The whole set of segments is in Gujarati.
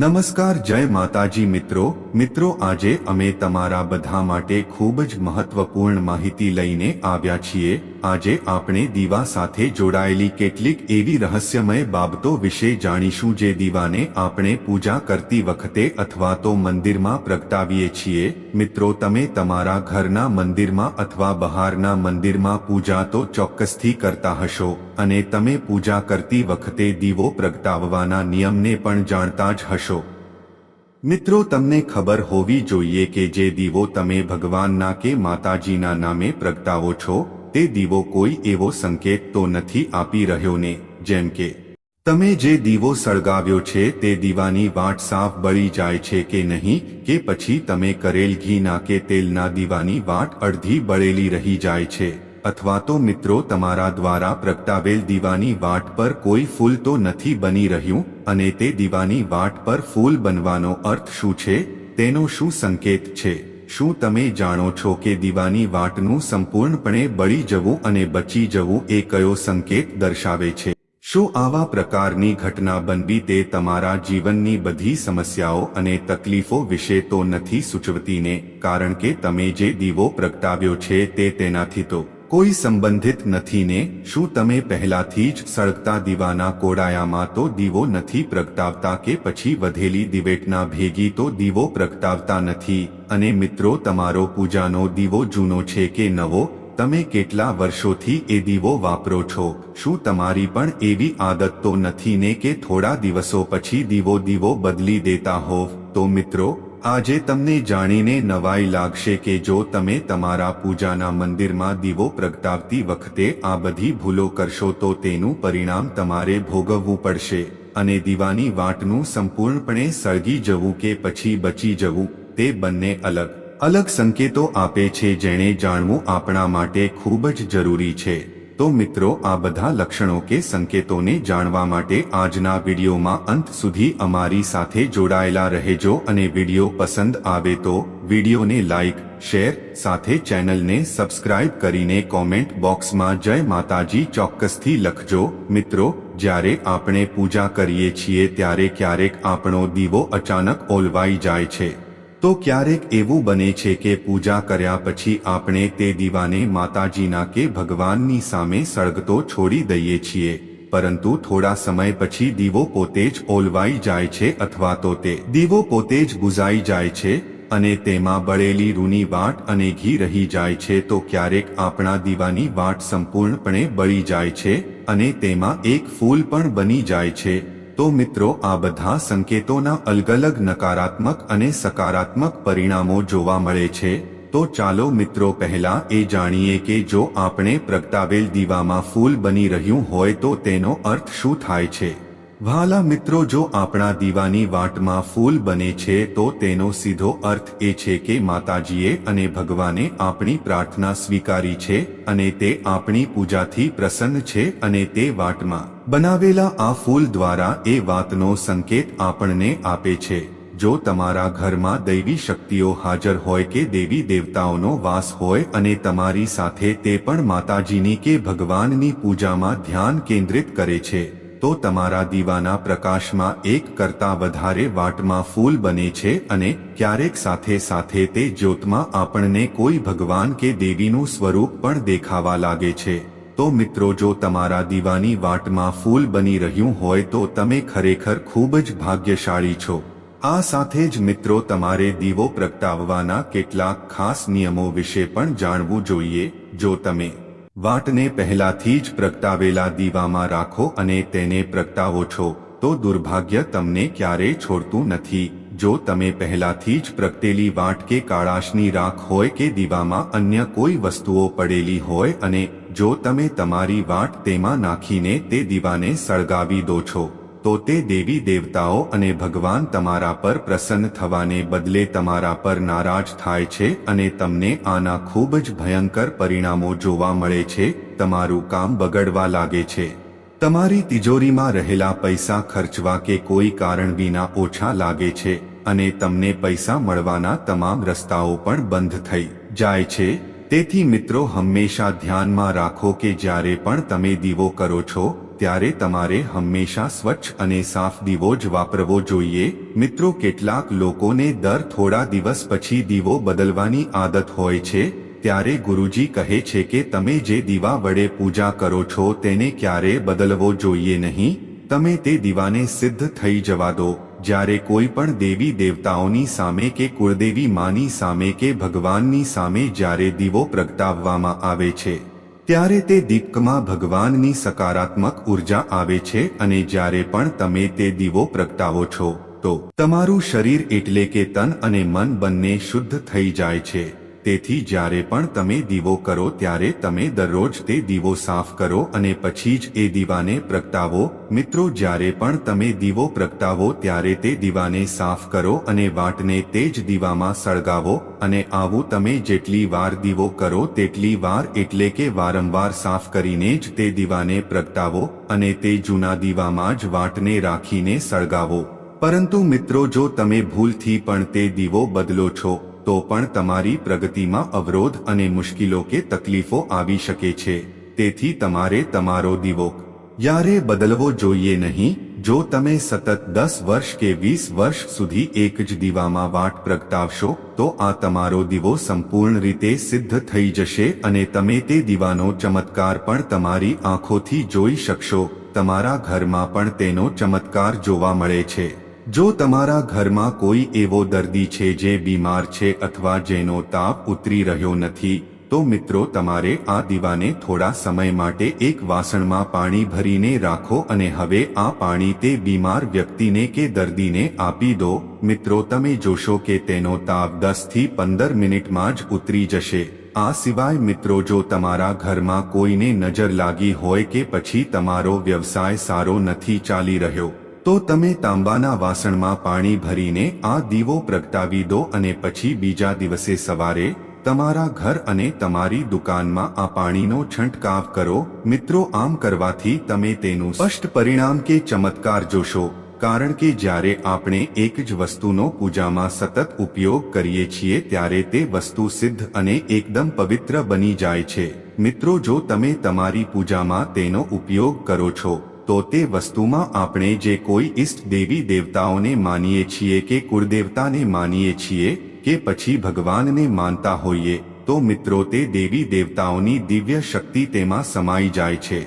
નમસ્કાર, જય માતાજી મિત્રો. મિત્રો, આજે અમે તમારા બધા માટે ખૂબ જ મહત્વપૂર્ણ માહિતી લઈને આવ્યા છીએ. આજે આપણે દીવા સાથે જોડાયેલી કેટલીક એવી રહસ્યમય બાબતો વિશે જાણીશું જે દીવાને આપણે પૂજા કરતી વખતે અથવા તો મંદિરમાં પ્રગટાવીએ છીએ. મિત્રો, તમે તમારા ઘરના મંદિરમાં અથવા બહારના મંદિરમાં પૂજા તો ચોક્કસથી કરતા હશો અને તમે પૂજા કરતી વખતે દીવો પ્રગટાવવાના નિયમને પણ જાણતા જ હશો. મિત્રો, તમને ખબર હોવી જોઈએ કે જે દીવો તમે ભગવાનના કે માતાજીના નામે પ્રગટાવો છો, તે દીવો કોઈ એવો સંકેત તો નથી આપી રહ્યો ને, જેમ કે, તમે જે દીવો સળગાવ્યો છે તે દીવાની વાટ સાફ બળી જાય છે કે નહીં, કે પછી તમે કરેલ ઘીના કે તેલના દીવાની વાટ અડધી બળેલી રહી જાય છે. અથવા તો મિત્રો તમારા દ્વારા પ્રગટાવેલ દીવાની વાટ પર કોઈ ફૂલ તો નથી બની રહ્યું, અને તે દીવાની વાટ પર ફૂલ બનવાનો અર્થ શું છે? તેનો શું સંકેત છે? શું તમે જાણો છો કે દીવાની વાટનું સંપૂર્ણપણે બળી જવું અને બચી જવું એ કયો સંકેત દર્શાવે છે? શું આવા પ્રકારની ઘટના બનવી તે તમારા જીવનની બધી સમસ્યાઓ અને તકલીફો વિશે તો નથી સૂચવતીને કારણ કે તમે જે દીવો પ્રગટાવ્યો છે તે તેનાથી તો કોઈ સંબંધિત નથી ને શું તમે પહેલાથી જ સળગતા દીવાના કોડાયામાં તો દીવો નથી પ્રગટાવતા કે પછી વધેલી દિવેટના ભેગી તો દીવો પ્રગટાવતા નથી? અને મિત્રો, તમારો પૂજાનો દીવો જૂનો છે કે નવો? તમે કેટલા વર્ષોથી એ દીવો વાપરો છો? શું તમારી પણ એવી આદત તો નથી ને કે થોડા દિવસો પછી દીવો દીવો બદલી દેતા હોવ? તો મિત્રો આજે તમને જાણીને નવાઈ લાગશે કે જો તમે તમારા પૂજાના મંદિરમાં દીવો પ્રગટાવતી વખતે આ બધી ભૂલો કરશો તો તેનું પરિણામ તમારે ભોગવવું પડશે અને દીવાની વાટનું સંપૂર્ણપણે સળગી જવું કે પછી બચી જવું, તે બંને અલગ. અલગ સંકેતો આપે છે જેણે જાણવું આપણા માટે ખૂબ જ જરૂરી છે. તો મિત્રો, આ બધા લક્ષણો કે સંકેતોને જાણવા માટે આજના વિડીયોમાં અંત સુધી અમારી સાથે જોડાયેલા રહેજો અને વીડિયો પસંદ આવે તો વિડીયોને લાઇક શેર, સાથે ચેનલને સબસ્ક્રાઇબ કરીને કોમેન્ટ બોક્સમાં જય માતાજી ચોક્કસથી લખજો. મિત્રો, જ્યારે આપણે પૂજા કરીએ છીએ ત્યારે ક્યારેક આપણો દીવો અચાનક ઓલવાઈ જાય છે. તો ક્યારેક એવું બને છે કે પૂજા કર્યા પછી આપણે તે દીવાને માતાજીના કે ભગવાનની સામે સળગતો છોડી દઈએ છીએ, પરંતુ થોડા સમય પછી દીવો પોતે જ ઓલવાઈ જાય છે અથવા તો તે દીવો પોતે જ બુઝાઈ જાય છે અને તેમાં બળેલી રૂની વાટ અને ઘી રહી જાય છે તો ક્યારેક આપણા દીવાની વાટ સંપૂર્ણપણે બળી જાય છે અને તેમાં એક ફૂલ પણ બની જાય છે. તો મિત્રો, આ બધા સંકેતોના અલગ અલગ નકારાત્મક અને સકારાત્મક પરિણામો જોવા મળે છે. તો ચાલો મિત્રો, પહેલા એ જાણીએ કે જો આપણે પ્રગટાવેલ દીવામાં ફૂલ બની રહ્યું હોય તો તેનો અર્થ શું થાય છે? વાલા મિત્રો, જો આપણા દીવાની વાટમાં ફૂલ બને છે, તો તેનો સીધો અર્થ એ છે કે માતાજીએ અને ભગવાને આપણી પ્રાર્થના સ્વીકારી છે અને તે આપણી પૂજાથી પ્રસન્ન છે અને તે વાટમાં બનાવેલા આ ફૂલ દ્વારા એ વાતનો સંકેત આપણને આપે છે, જો તમારા ઘરમાં દૈવી શક્તિઓ હાજર હોય કે દેવી દેવતાઓનો વાસ હોય અને તમારી સાથે તે પણ માતાજીની કે ભગવાનની પૂજામાં ધ્યાન કેન્દ્રિત કરે છે, તો તમારા દીવાના પ્રકાશમાં એક કરતા વધારે વાટમાં ફૂલ બને છે અને ક્યારેક સાથે સાથે તે જ્યોતમાં આપણને કોઈ ભગવાન કે દેવીનું સ્વરૂપ પણ દેખાવા લાગે છે. તો મિત્રો જો તમારા દીવાની વાટમાં ફૂલ બની રહ્યું હોય તો તમે ખરેખર ખૂબ જ ભાગ્યશાળી છો. આ સાથે જ મિત્રો તમારે દીવો પ્રગટાવવાના કેટલાક ખાસ નિયમો વિશે પણ જાણવું જોઈએ. જો તમે વાટને પહેલાથી જ પ્રગટાવેલા દીવામાં રાખો અને તેને પ્રગટાવો છો, તો દુર્ભાગ્ય તમને ક્યારેય છોડતું નથી. જો તમે પહેલાથી જ પ્રગટેલી વાટ કે કાળાશની રાખ હોય કે દીવામાં અન્ય કોઈ વસ્તુઓ પડેલી હોય અને જો તમે તમારી વાટ તેમાં નાખીને તે દીવાને સળગાવી દો છો, તો તે દેવી દેવતાઓ અને ભગવાન તમારા પર પ્રસન્ન થવાને બદલે તમારા પર નારાજ થાય છે અને તમને આના ખૂબ જ ભયંકર પરિણામો જોવા મળે છે, તમારું કામ બગડવા લાગે છે. તમારી તિજોરીમાં રહેલા પૈસા ખર્ચવા કે કોઈ કારણ વિના ઓછા લાગે છે, અને તમને પૈસા મળવાના તમામ રસ્તાઓ પણ બંધ થઈ જાય છે. તેથી મિત્રો હંમેશા ધ્યાનમાં રાખો કે જ્યારે પણ તમે દીવો કરો છો, ત્યારે તમારે હંમેશા સ્વચ્છ અને સાફ દીવો જ વાપરવો જોઈએ. મિત્રો કેટલાક લોકોને દર થોડા દિવસ પછી દીવો બદલવાની આદત હોય છે, ત્યારે ગુરુજી કહે છે કે તમે જે દીવા વડે પૂજા કરો છો તેને ક્યારે બદલવો જોઈએ નહીં. તમે તે દીવાને સિદ્ધ થઈ જવા દો. જ્યારે કોઈ પણ દેવી દેવતાઓની સામે કે કુળદેવી માની સામે કે ભગવાનની સામે જ્યારે દીવો પ્રગટાવવામાં આવે છે, ત્યારે તે દીપકમાં ભગવાનની સકારાત્મક ઊર્જા આવે છે અને જ્યારે પણ તમે તે દીવો પ્રગટાવો છો, તો તમારું શરીર એટલે કે તન અને મન બંને શુદ્ધ થઈ જાય છે. તેથી જ્યારે પણ તમે દીવો કરો ત્યારે તમે દરરોજ તે દીવો સાફ કરો અને પછી જ એ દીવાને પ્રગટાવો. મિત્રો, જ્યારે પણ તમે દીવો પ્રગટાવો ત્યારે તે દીવાને સાફ કરો અને વાટને તે જ દીવામાં સળગાવો અને આવું તમે જેટલી વાર દીવો કરો તેટલી વાર એટલે કે વારંવાર સાફ કરીને જ તે દીવાને પ્રગટાવો અને તે જૂના દીવામાં જ વાટને રાખીને સળગાવો. પરંતુ મિત્રો, જો તમે ભૂલથી પણ તે દીવો બદલો છો તો પણ તમારી પ્રગતિમાં અવરોધ અને મુશ્કેલો કે તકલીફો આવી શકે છે. તેથી તમારે તમારો દીવો યારે બદલવો જોઈએ નહીં? જો તમે સતત દસ વર્ષ કે વીસ વર્ષ સુધી એક જ દીવામાં વાટ પ્રગટાવશો, તો આ તમારો દીવો સંપૂર્ણ રીતે સિદ્ધ થઈ જશે અને તમે તે દીવાનો ચમત્કાર પણ તમારી આંખોથી જોઈ શકશો. તમારા ઘરમાં પણ તેનો ચમત્કાર જોવા મળે છે. જો તમારા ઘરમાં કોઈ એવો દર્દી છે જે બીમાર છે અથવા જેનો તાપ ઉતરી રહ્યો નથી, તો મિત્રો તમારે આ દીવાને થોડા સમય માટે એક વાસણમાં પાણી ભરીને રાખો અને હવે આ પાણી તે બીમાર વ્યક્તિને કે દર્દીને આપી દો. મિત્રો તમે જોશો કે તેનો તાપ દસથી પંદર મિનિટમાં જ ઉતરી જશે. આ સિવાય મિત્રો જો તમારા ઘરમાં કોઈને નજર લાગી હોય કે પછી તમારો વ્યવસાય સારો નથી ચાલી રહ્યો તો તમે તાંબાના વાસણમાં પાણી ભરીને આ દીવો પ્રગટાવી દો અને પછી બીજા દિવસે સવારે તમારા ઘર અને તમારી દુકાનમાં આ પાણીનો છંટકાવ કરો. મિત્રો, આમ કરવાથી તમે તેનું સ્પષ્ટ પરિણામ કે ચમત્કાર જોશો, કારણ કે જ્યારે આપણે એક જ વસ્તુનો પૂજામાં સતત ઉપયોગ કરીએ છીએ ત્યારે તે વસ્તુ સિદ્ધ અને એકદમ પવિત્ર બની જાય છે. મિત્રો, જો તમે તમારી પૂજામાં તેનો ઉપયોગ કરો છો તો તે વસ્તુમાં આપણે જે કોઈ ઈષ્ટ દેવી દેવતાઓને માનીએ છીએ કે કુળદેવતાને માનીએ છીએ, કે પછી ભગવાનને માનતા હોઈએ, તો મિત્રો તે દેવી દેવતાઓની દિવ્ય શક્તિ તેમાં સમાઈ જાય છે.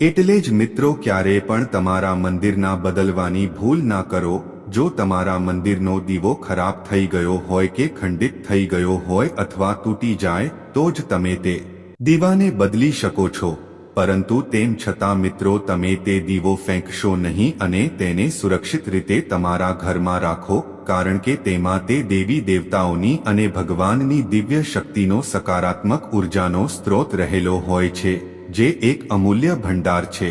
એટલે જ મિત્રો ક્યારે પણ તમારા મંદિરના બદલવાની ભૂલ ના કરો, જો તમારા મંદિરનો દીવો ખરાબ થઈ ગયો હોય કે ખંડિત થઈ ગયો હોય અથવા તૂટી જાય, તો જ તમે તે દીવાને બદલી શકો છો. પરંતુ તેમ છતાં મિત્રો, તમે તે દીવો ફેંકશો નહીં અને તેને સુરક્ષિત રીતે તમારા ઘરમાં રાખો, કારણ કે તેમાં તે દેવી દેવતાઓની અને ભગવાનની દિવ્ય શક્તિનો સકારાત્મક ઉર્જાનો સ્ત્રોત રહેલો હોય છે, જે એક અમૂલ્ય ભંડાર છે.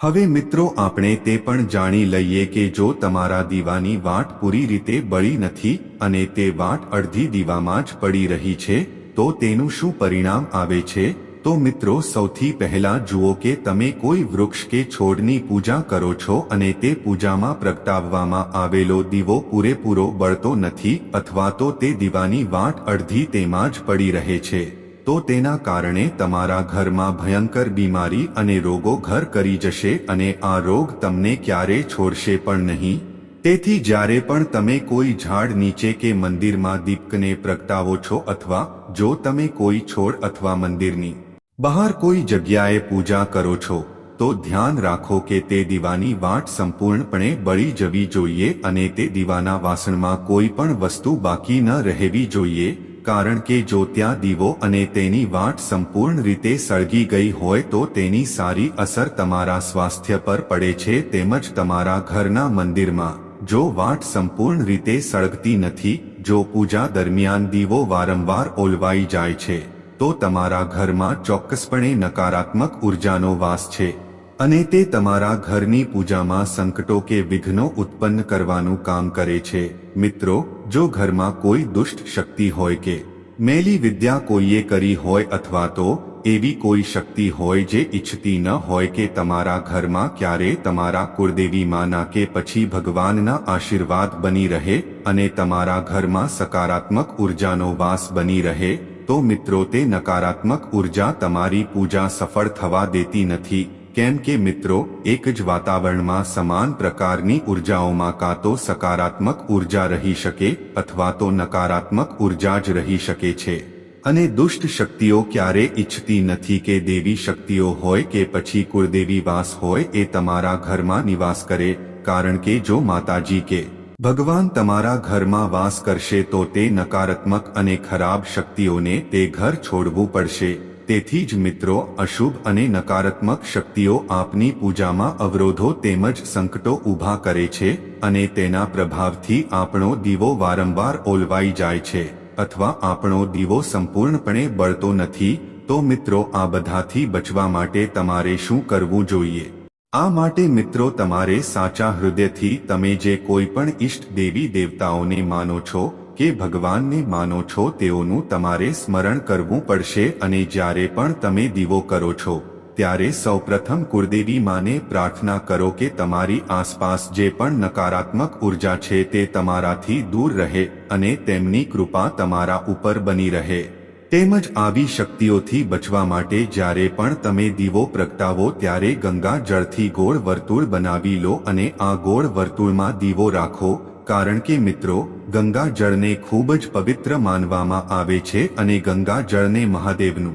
હવે મિત્રો, આપણે તે પણ જાણી લઈએ કે જો તમારા દીવાની વાટ પૂરી રીતે બળી નથી અને તે વાટ અડધી દીવામાં જ પડી રહી છે, તો તેનું શું પરિણામ આવે છે? તો મિત્રો, સૌથી પહેલા જુઓ કે તમે કોઈ વૃક્ષ કે છોડની પૂજા કરો છો અને તે પૂજામાં પ્રગટાવવામાં આવેલો દીવો પૂરેપૂરો બળતો નથી અથવા તો તે દીવાની વાટ અડધી તેમાં જ પડી રહે છે, તો તેના કારણે તમારા ઘરમાં ભયંકર બીમારી અને રોગો ઘર કરી જશે અને આ રોગ તમને ક્યારે છોડશે પણ નહીં. તેથી જ્યારે પણ તમે કોઈ ઝાડ નીચે કે મંદિરમાં દીપકને પ્રગટાવો છો અથવા જો તમે કોઈ છોડ અથવા મંદિરની બહાર કોઈ જગ્યાએ પૂજા કરો છો, તો ધ્યાન રાખો કે તે દીવાની વાટ સંપૂર્ણપણે બળી જવી જોઈએ અને તે દીવાના વાસણમાં કોઈ પણ વસ્તુ બાકી ન રહેવી જોઈએ, કારણ કે જો ત્યાં દીવો અને તેની વાટ સંપૂર્ણ રીતે સળગી ગઈ હોય તો તેની સારી અસર તમારા સ્વાસ્થ્ય પર પડે છે તેમજ તમારા ઘરના મંદિરમાં. જો વાટ સંપૂર્ણ રીતે સળગતી નથી, જો પૂજા દરમિયાન દીવો વારંવાર ઓલવાઈ જાય છે. તો તમારા ઘરમાં ચોક્કસપણે નકારાત્મક ઉર્જાનો વાસ છે અને તે તમારા ઘરની પૂજામાં સંકટો કે વિઘ્નો ઉત્પન્ન કરવાનું કામ કરે છે. મિત્રો, જો ઘરમાં કોઈ દુષ્ટ શક્તિ હોય કે મેલી વિદ્યા કોઈએ કરી હોય અથવા તો એવી કોઈ શક્તિ હોય જે ઈચ્છતી ન હોય કે તમારા ઘરમાં ક્યારે તમારા કુળદેવી માના કે પછી ભગવાનના આશીર્વાદ બની રહે અને તમારા ઘરમાં સકારાત્મક ઉર્જાનો વાસ બની રહે તો મિત્રો તે નકારાત્મક ઊર્જા તમારી પૂજા સફળ થવા દેતી નથી. કેમ કે મિત્રો, એક જ વાતાવરણમાં સમાન પ્રકારની ઉર્જાઓમાં કાં તો સકારાત્મક ઊર્જા રહી શકે અથવા તો નકારાત્મક ઊર્જા જ રહી શકે છે. અને દુષ્ટ શક્તિઓ ક્યારે ઈચ્છતી નથી કે દેવી શક્તિઓ હોય કે પછી કુળદેવી વાસ હોય એ તમારા ઘરમાં નિવાસ કરે, કારણ કે જો માતાજી કે ભગવાન તમારા ઘરમાં વાસ કરશે તો તે નકારાત્મક અને ખરાબ શક્તિઓને તે ઘર છોડવું પડશે. તેથી જ મિત્રો, અશુભ અને નકારાત્મક શક્તિઓ આપની પૂજામાં અવરોધો તેમજ સંકટો ઊભા કરે છે અને તેના પ્રભાવથી આપણો દીવો વારંવાર ઓલવાઈ જાય છે. અથવા આપણો દીવો સંપૂર્ણપણે બળતો નથી, તો મિત્રો, આ બધાથી બચવા માટે તમારે શું કરવું જોઈએ? આ માટે મિત્રો તમારે સાચા હૃદયથી તમે જે કોઈ પણ ઈષ્ટ દેવી દેવતાઓને માનો છો કે ભગવાનને માનો છો તેઓનું તમારે સ્મરણ કરવું પડશે અને જ્યારે પણ તમે દીવો કરો છો, ત્યારે સૌપ્રથમ કુળદેવી માને પ્રાર્થના કરો કે તમારી આસપાસ જે પણ નકારાત્મક ઊર્જા છે તે તમારાથી દૂર રહે અને તેમની કૃપા તમારા ઉપર બની રહે. તેમજ આવી શક્તિઓથી બચવા માટે જ્યારે પણ તમે દીવો પ્રગટાવો ત્યારે ગંગા જળથી ગોળ વર્તુળ બનાવી લો અને આ ગોળ વર્તુળમાં દીવો રાખો, કારણ કે મિત્રો, ગંગા જળને ખૂબ જ પવિત્ર માનવામાં આવે છે અને ગંગા જળને મહાદેવનું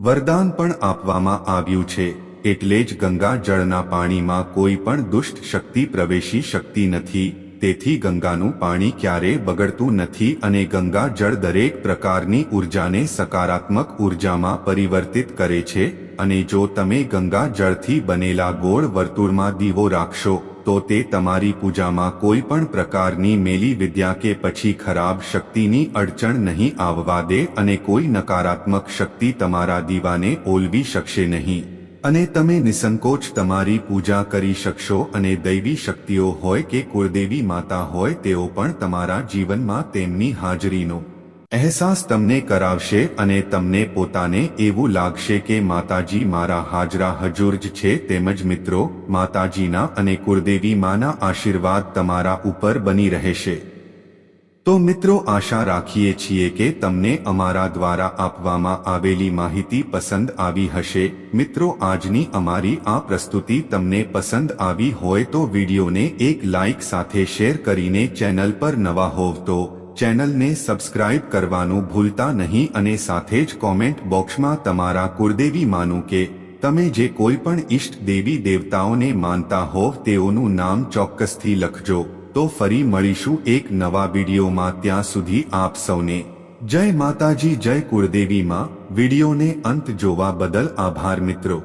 વરદાન પણ આપવામાં આવ્યું છે, એટલે જ ગંગા જળના પાણીમાં કોઈ પણ દુષ્ટ શક્તિ પ્રવેશી શકતી નથી. તેથી ગંગાનું પાણી ક્યારેય બગડતું નથી અને ગંગા જળ દરેક પ્રકારની ઉર્જાને સકારાત્મક ઉર્જામાં પરિવર્તિત કરે છે, અને જો તમે ગંગા જળથી બનેલા ગોળ વર્તુળમાં દીવો રાખશો, તો તે તમારી પૂજામાં કોઈ પણ પ્રકારની મેલી વિદ્યા કે પછી ખરાબ શક્તિની અડચણ નહીં આવવા દે અને કોઈ નકારાત્મક શક્તિ તમારા દીવાને ઓલવી શકશે નહીં. અને તમે નિસંકોચ તમારી પૂજા કરી શકશો અને દૈવી શક્તિઓ હોય કે કુળદેવી માતા હોય તેઓ પણ તમારા જીવનમાં તેમની હાજરીનો અહેસાસ તમને કરાવશે અને તમને પોતાને એવું લાગશે કે માતાજી મારા હાજરા હજુર જ છે તેમજ મિત્રો, માતાજીના અને કુળદેવી માના આશીર્વાદ તમારા ઉપર બની રહેશે. તો મિત્રો આશા રાખીએ છીએ કે તમને અમારા દ્વારા આપવામાં આવેલી માહિતી પસંદ આવી હશે. મિત્રો, આજની અમારી આ પ્રસ્તુતિ તમને પસંદ આવી હોય તો વિડીયોને એક લાઇક સાથે શેર કરીને ચેનલ પર નવા હોવ તો ચેનલને સબસ્ક્રાઇબ કરવાનું ભૂલતા નહીં અને સાથે જ કોમેન્ટ બોક્સમાં તમારા કુળદેવી માનું કે તમે જે કોઈ પણ ઈષ્ટ દેવી દેવતાઓને માનતા હોવ તેઓનું નામ ચોક્કસથી લખજો. તો ફરી મળીશું એક નવા વિડીયોમાં ત્યાં સુધી આપ સૌને. જય માતાજી, જય કુળદેવીમાં. વિડીયોને અંત જોવા બદલ આભાર મિત્રો.